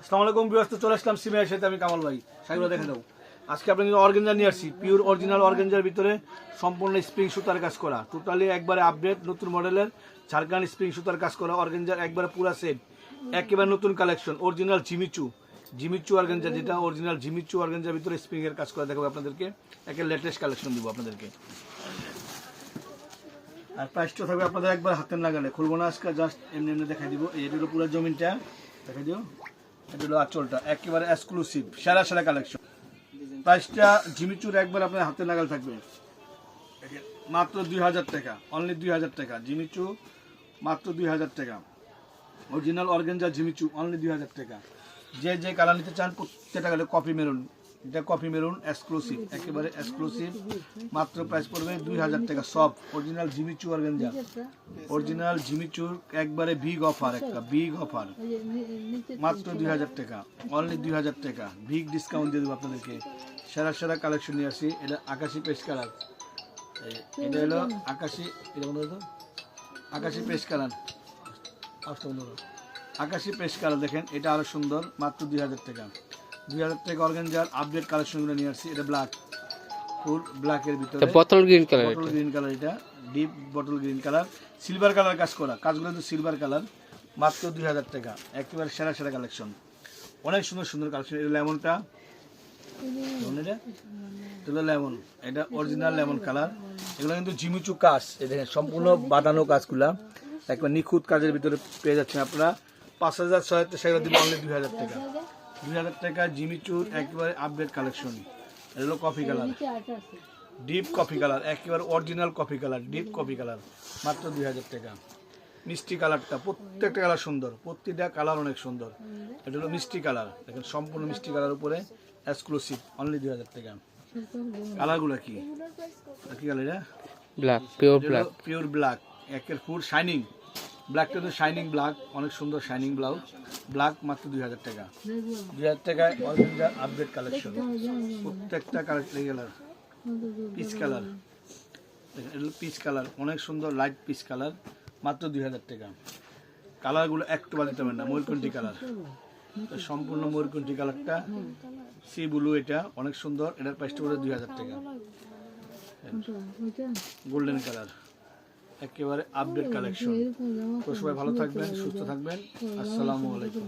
আসসালামু আলাইকুম চলে আসলাম সাথে আমি কামাল ভাই। সাইগুলো দেখে দাও। আজকে নিয়ে আসছি। পিওর অরিজিনাল অর্গেঞ্জার ভিতরে সম্পূর্ণ স্প্রিং সুতার কাজ করা। টোটালি একবারে আপডেট নতুন মডেলের স্প্রিং সুতার কাজ করা। অর্গেঞ্জার একবারে পুরা সেট একেবারে নতুন collection original Jimmy Choo Jimmy Choo যেটা অরিজিনাল জিমিচু অর্গেঞ্জার ভিতরে স্প্রিং এর কাজ করা। দেখাবো আপনাদেরকে। একে লেটেস্ট কালেকশন দিব আপনাদেরকে। আর প্রাইসটা থাকবে আপনাদের একবার হাতের লাগালে খুলবো না আজকে জাস্ট এমনি এমনি দেখাই দিব। এই পুরো জমিনটা। দেখাই দিও। এটা হলো আঁচলটা, একেবারে এক্সক্লুসিভ সেরা সেরা কালেকশন প্রাইসটা জিমিচুর একবার আপনার হাতে লাগাল থাকবে। মাত্র দুই হাজার টাকা অনলি দুই হাজার টাকা। জিমিচু, মাত্র দুই হাজার টাকা। অরিজিনাল অর্গেঞ্জা জিমিচু অনলি দুই হাজার টাকা। যে যে কালার নিতে চান, প্রত্যেকটা গেলে কফি মেরুন। এটা কফি মেরুন এক্সক্লুসিভ একেবারে এক্সক্লুসিভ মাত্র প্রাইস পড়বে দুই হাজার টাকা, সব। Original Jimmy Choo organza original জিমিচুর একবারে বিগ অফার একটা বিগ অফার মাত্র দুই হাজার টাকা অনলি দুই হাজার টাকা। বিগ ডিসকাউন্ট দিয়ে দেবো আপনাদেরকে। সেরা সেরা কালেকশন নিয়ে আসি। এটা আকাশি পেস্ট কালার এটা হলো আকাশি, এটা করো আকাশি পেস্ট কালার আকাশি পেস্ট কালার দেখেন, এটা আরও সুন্দর। মাত্র দুই হাজার টাকা। দুই হাজার টাকা অর্গানজার আপডেট কালেকশনগুলো নিয়ে আসছি। এটা ব্ল্যাক ফুল ব্ল্যাকের ভিতরে। বোতল green colour bottle green colour এটা। Deep bottle green colour silver colour কাজ করা। কাজগুলো কিন্তু সিলভার কালার মাত্র দুই হাজার টাকা। একেবারে সেরা সেরা কালেকশন অনেক সুন্দর সুন্দর কালেকশন এটা লেমনটা। এটা লেমন। এটা অরিজিনাল লেমন কালার এগুলো কিন্তু জিমিচু কাজ। এই দেখেন সম্পূর্ণ বাঁধানো কাজগুলা। একবার নিখুঁত কাজের ভিতরে পেয়ে যাচ্ছেন আপনারা। পাঁচ হাজার ছয় হাজার সেগুলো দিব অনলি দুই হাজার টাকা। দুই হাজার টাকা জিমিচুর একেবারে আপডেট কালেকশন এটা হলো coffee colour deep coffee colour একেবারে original coffee colour deep coffee colour মাত্র দুই হাজার টাকা। মিষ্টি কালারটা প্রত্যেকটা কালার সুন্দর। প্রতিটা কালার অনেক সুন্দর। এটা হলো মিষ্টি কালার দেখেন সম্পূর্ণ মিষ্টি কালার উপরে এক্সক্লুসিভ অনলি দুই হাজার টাকা। কালারগুলো কি? কি কালার এটা? Black pure black pure black একের ফুল শাইনিং ব্ল্যাকটা তো শাইনিং ব্ল্যাক অনেক সুন্দর শাইনিং ব্লাউজ ব্ল্যাক মাত্র দুই হাজার টাকা। দুই হাজার টাকায় অরিজিনাল আপডেট কালেকশন প্রত্যেকটা কালার কালার পিচ কালার এটা হলো পিচ কালার অনেক সুন্দর লাইট পিচ কালার মাত্র দুই হাজার টাকা। কালারগুলো একটু বাদ দিতে পারেন না ময়ূরকণ্ঠী কালার সম্পূর্ণ ময়ূরকণ্ঠী কালারটা সি ব্লু এটা অনেক সুন্দর। এটার প্রাইসটা পড়ে দুই হাজার টাকা। গোল্ডেন কালার একেবারে আপডেট কালেকশন তো সবাই ভালো থাকবেন সুস্থ থাকবেন। আসসালামু আলাইকুম।